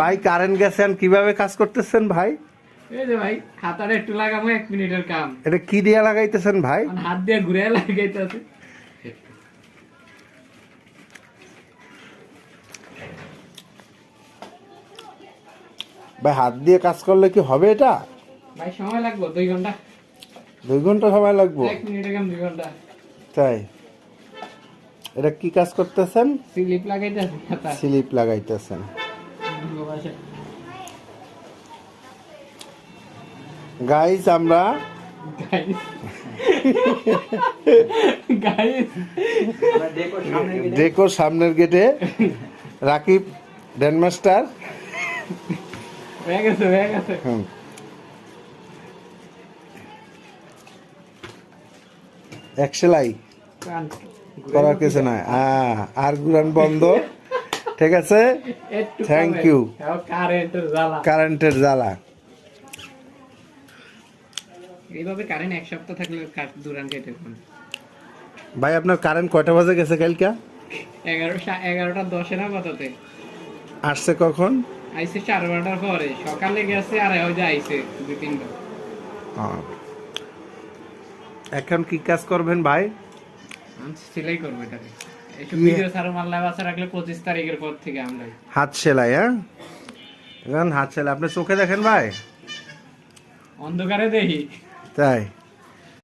ভাই কারেন্ট গেছেন কীভাবে কাজ করতেছেন ভাই? এই যে ভাই খাতারে একটু লাগাবো এক মিনিটের কাম। এটা কি দিয়ে লাগাইতেছেন ভাই? হাত দিয়ে ঘুরে লাগাইতেছে ভাই হাত দিয়ে কাজ করলে কি হবে এটা? ভাই সময় লাগবে দুই ঘণ্টা। দুই ঘণ্টা সময় লাগবে? এক মিনিটের কাম দুই ঘণ্টা। তাই? এটা কি কাজ করতেছেন? স্লিপ লাগাইতেছে খাতা। স্লিপ লাগাইতেছেন। আমরা গাইস গাইস ডেকোর সামনের গেটে রাকিব ড্যানমাস্টার হয়ে করার কিছু নাই। আর গুরান বন্ধ। ঠিক আছে? থ্যাংক. তাও কারেন্টের জ্বালা। এইভাবে কারেন্ট এক সপ্তাহ থাকলে দুরান কেটে ভাই আপনার কারেন্ট কয়টা বাজে গেছে কালকে? এগারো সা- এগারোটা দশে না আসছে কখন? আইসে চার ঘণ্টার পরে। সকালে গেছে আর আইসে দুই তিনটা। আহ। এখন কি কাজ করবেন ভাই? সেলাই করব এটাকে একটু। ভিডিও মাল্লা বাসা রাখলে পঁচিশ তারিখের পর থেকে আমরা হাত সেলাই হ্যাঁ? এখন হাত সেলাই। আপনি চোখে দেখেন ভাই? অন্ধকারে দেখি। তাই।